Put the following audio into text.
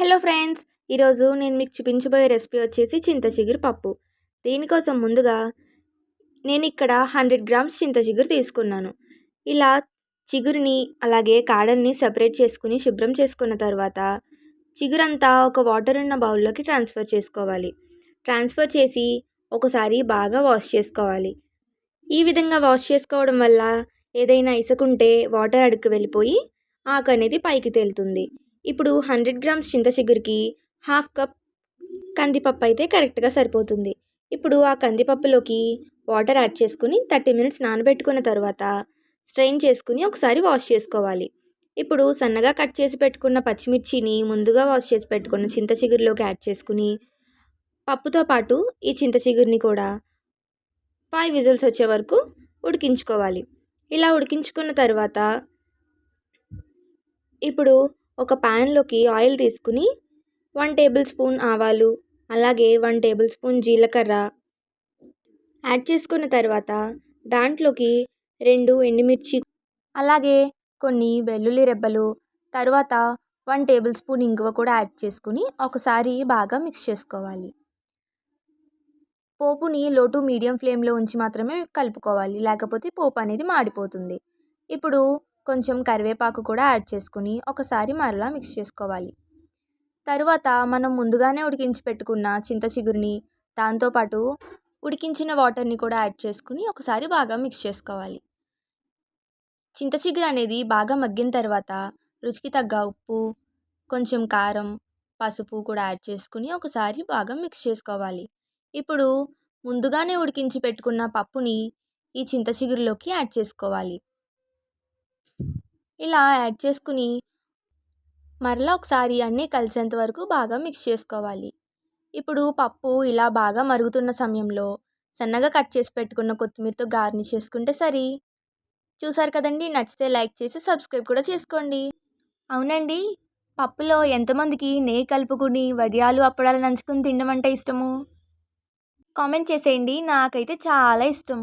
Hello friends ఈరోజు నేను మీకు చూపించబోయే రెసిపీ వచ్చేసి చింతచిగురు పప్పు. దీనికోసం ముందుగా నేను ఇక్కడ హండ్రెడ్ గ్రామ్స్ చింతచిగురు తీసుకున్నాను. ఇలా చిగురుని అలాగే కాడల్ని సపరేట్ చేసుకుని శుభ్రం చేసుకున్న తర్వాత చిగురంతా ఒక వాటర్ ఉన్న బౌల్లోకి ట్రాన్స్ఫర్ చేసుకోవాలి. ట్రాన్స్ఫర్ చేసి ఒకసారి బాగా వాష్ చేసుకోవాలి. ఈ విధంగా వాష్ చేసుకోవడం వల్ల ఏదైనా ఇసుకుంటే వాటర్ అడుక్కు వెళ్ళిపోయి ఆకు అనేది పైకి తేలుతుంది. ఇప్పుడు హండ్రెడ్ గ్రామ్స్ చింతచిగురికి హాఫ్ కప్ కందిపప్పు అయితే కరెక్ట్గా సరిపోతుంది. ఇప్పుడు ఆ కందిపప్పులోకి వాటర్ యాడ్ చేసుకుని థర్టీ మినిట్స్ నానబెట్టుకున్న తర్వాత స్ట్రెయిన్ చేసుకుని ఒకసారి వాష్ చేసుకోవాలి. ఇప్పుడు సన్నగా కట్ చేసి పెట్టుకున్న పచ్చిమిర్చిని ముందుగా వాష్ చేసి పెట్టుకున్న చింత చిగురులోకి యాడ్ చేసుకుని పప్పుతో పాటు ఈ చింత చిగురిని కూడా ఫైవ్ విజిల్స్ వచ్చే వరకు ఉడికించుకోవాలి. ఇలా ఉడికించుకున్న తర్వాత ఇప్పుడు ఒక ప్యాన్లోకి ఆయిల్ తీసుకుని వన్ టేబుల్ స్పూన్ ఆవాలు అలాగే వన్ టేబుల్ స్పూన్ జీలకర్ర యాడ్ చేసుకున్న తర్వాత దాంట్లోకి రెండు ఎండుమిర్చి అలాగే కొన్ని వెల్లుల్లి రెబ్బలు తర్వాత వన్ టేబుల్ స్పూన్ ఇంగువ కూడా యాడ్ చేసుకుని ఒకసారి బాగా మిక్స్ చేసుకోవాలి. పోపుని లో టు మీడియం ఫ్లేమ్లో ఉంచి మాత్రమే కలుపుకోవాలి లేకపోతే పోపు అనేది మాడిపోతుంది. ఇప్పుడు కొంచెం కరివేపాకు కూడా యాడ్ చేసుకుని ఒకసారి మరలా మిక్స్ చేసుకోవాలి. తరువాత మనం ముందుగానే ఉడికించి పెట్టుకున్న చింత చిగురిని దాంతోపాటు ఉడికించిన వాటర్ని కూడా యాడ్ చేసుకుని ఒకసారి బాగా మిక్స్ చేసుకోవాలి. చింత చిగురు అనేది బాగా మగ్గిన తర్వాత రుచికి తగ్గ ఉప్పు కొంచెం కారం పసుపు కూడా యాడ్ చేసుకుని ఒకసారి బాగా మిక్స్ చేసుకోవాలి. ఇప్పుడు ముందుగానే ఉడికించి పెట్టుకున్న పప్పుని ఈ చింత చిగురులోకి యాడ్ చేసుకోవాలి. ఇలా యాడ్ చేసుకుని మరలా ఒకసారి అన్నీ కలిసేంత వరకు బాగా మిక్స్ చేసుకోవాలి. ఇప్పుడు పప్పు ఇలా బాగా మరుగుతున్న సమయంలో సన్నగా కట్ చేసి పెట్టుకున్న కొత్తిమీరతో గార్నిష్ చేసుకుంటే సరి. చూసారు కదండి? నచ్చితే లైక్ చేసి సబ్స్క్రైబ్ కూడా చేసుకోండి. అవునండి పప్పులో ఎంతమందికి నెయ్యి కలుపుకుని వడియాలు అప్పడాలు నంచుకుని తినడం అంటే ఇష్టము? కామెంట్ చేసేయండి. నాకైతే చాలా ఇష్టం.